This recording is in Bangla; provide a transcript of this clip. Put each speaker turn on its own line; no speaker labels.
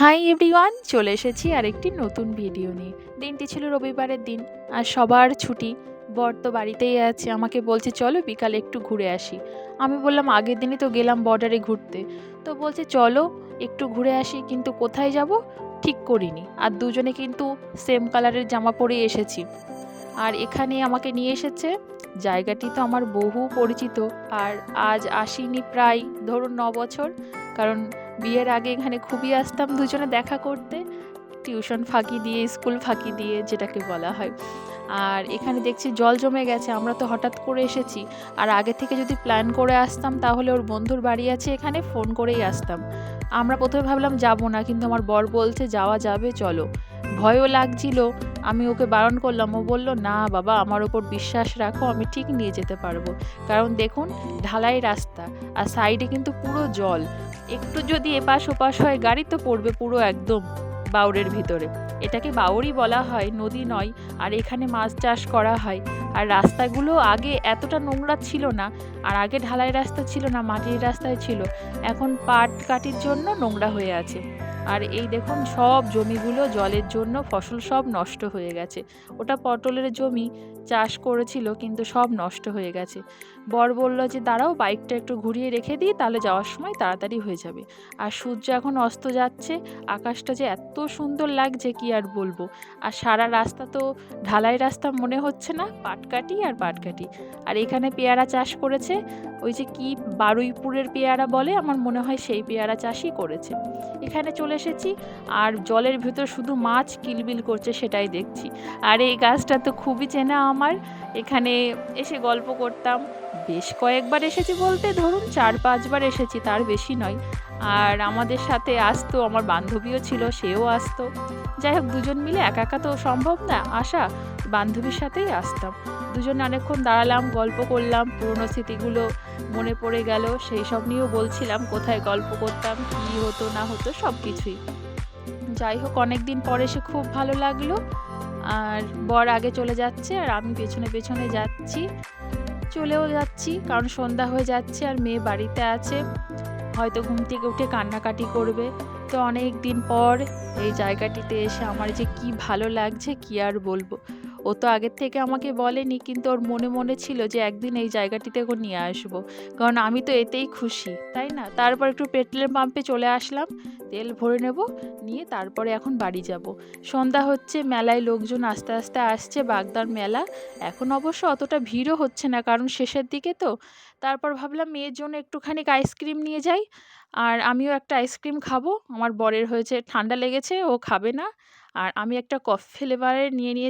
হাই এভরিওয়ান চলে এসেছি আরেকটি নতুন ভিডিও নিয়ে। দিনটি ছিল রবিবারের দিন, আর সবার ছুটি। বর তো বাড়িতেই আছে, আমাকে বলছে, চলো বিকালে একটু ঘুরে আসি। আমি বললাম, আগের দিনই তো গেলাম বর্ডারে ঘুরতে। তো বলছে, চলো একটু ঘুরে আসি, কিন্তু কোথায় যাব? ঠিক করিনি। আর দুজনে কিন্তু সেম কালারের জামা পরে এসেছি। আর এখানে আমাকে নিয়ে এসেছে, জায়গাটি তো আমার বহু পরিচিত, আর আজ আসিনি প্রায়, ধরুন, ন বছর। কারণ বিয়ের আগে এখানে খুবই আসতাম দুজনে দেখা করতে। টিউশন ফাঁকি দিয়ে, স্কুল ফাঁকি দিয়ে যেটাকে বলা হয়। আর এখানে দেখছি জল জমে গেছে, আমরা তো হঠাৎ করে এসেছি। আর আগে থেকে যদি প্ল্যান করে আসতাম, তাহলে ওর বন্ধুর বাড়ি আছে এখানে ফোন করেই আসতাম। আমরা প্রথমে ভাবলাম যাব না, কিন্তু আমার বর বলছে যাওয়া যাবে, চলো। ভয়ও লাগছিল, আমি ওকে বারণ করলাম। ও বলল, না বাবা, আমার ওপর বিশ্বাস রাখো, আমি ঠিক নিয়ে যেতে পারব। কারণ দেখুন, ঢালাই রাস্তা, আর সাইডে কিন্তু পুরো জল। একটু যদি এপাশ ওপাশ হয়, গাড়ি তো পড়বে পুরো একদম বাউরের ভিতরে। এটাকে বাউরই বলা হয়, নদী নয়, আর এখানে মাছ চাষ করা হয়। আর রাস্তাগুলো আগে এতটা নোংরা ছিল না, আর আগে ঢালাই রাস্তা ছিল না, মাটির রাস্তায় ছিল। এখন পাট কাটির জন্য নোংরা হয়ে আছে। আর এই দেখুন, সব জমিগুলো জলের জন্য ফসল সব নষ্ট হয়ে গেছে। ওটা পটলের জমি চাষ করেছিল, কিন্তু সব নষ্ট হয়ে গেছে। বর বলল যে, দাঁড়াও, বাইকটা একটু ঘুরিয়ে রেখে দিই, তাহলে যাওয়ার সময় তাড়াতাড়ি হয়ে যাবে। আর সূর্য এখন অস্ত যাচ্ছে, আকাশটা যে এত সুন্দর লাগছে, কি আর বলব? আর সারা রাস্তা তো ঢালাই রাস্তা মনে হচ্ছে না পাটকাটি আর পাটকাটি আর এখানে পেয়ারা চাষ করেছে, ওই যে কি বারুইপুরের পেয়ারা বলে, আমার মনে হয় সেই পেয়ারা চাষই করেছে। এখানে চলে এসেছি, আর জলের ভিতর শুধু মাছ কিলবিল করছে সেটাই দেখছি। আর, এই গাছটা তো খুবই চেনা আমার। এখানে এসে গল্প করতাম। বেশ কয়েকবার এসেছি বলতে, ধরুন চার পাঁচবার এসেছি, তার বেশি নয়। আর আমাদের সাথে আসতো আমার বান্ধবীও ছিল, সেও আসতো। যাই হোক, দুজন মিলে একা একা তো সম্ভব না আসা বান্ধবীর সাথেই আসতাম। দুজন অনেকক্ষণ দাঁড়ালাম, গল্প করলাম, পুরনো স্মৃতিগুলো মনে পড়ে গেল। সেই সব নিয়েও বলছিলাম, কোথায় গল্প করতাম, কী হতো, না হতো, সব কিছুই। যাই হোক অনেক দিন পরে সে খুব ভালো লাগল। আর বর আগে চলে যাচ্ছে, আর আমি পেছনে পেছনে যাচ্ছি। চলেও যাচ্ছি, কারণ সন্ধ্যা হয়ে যাচ্ছে, আর মেয়ে বাড়িতে আছে। হয়তো ঘুম থেকে উঠে কান্নাকাটি করবে। তো অনেক দিন পর এই জায়গাটিতে এসে আমার যে কি ভালো লাগছে কি আর বলব? ও তো আগের থেকে আমাকে বলেনি, কিন্তু ওর মনে মনে ছিল যে একদিন এই জায়গাটিতে ওকে নিয়ে আসব। কারণ আমি তো এতেই খুশি, তাই না? তারপর একটু পেট্রোলের পাম্পে চলে আসলাম, তেল ভরে নেব, নিয়ে তারপরে এখন বাড়ি যাব। সন্ধ্যা হচ্ছে, মেলায় লোকজন আস্তে আস্তে আসছে, বাগদার মেলা। এখন অবশ্য অতটা ভিড়ও হচ্ছে না, কারণ শেষের দিকে তো। তারপর ভাবলাম মেয়ের জন্য একটুখানি আইসক্রিম নিয়ে যাই, আর আমিও একটা আইসক্রিম খাব। আমার বরের হয়েছে, ঠান্ডা লেগেছে, ও খাবে না। আর আমি একটা কফি ফ্লেভারের নিয়ে নিয়ে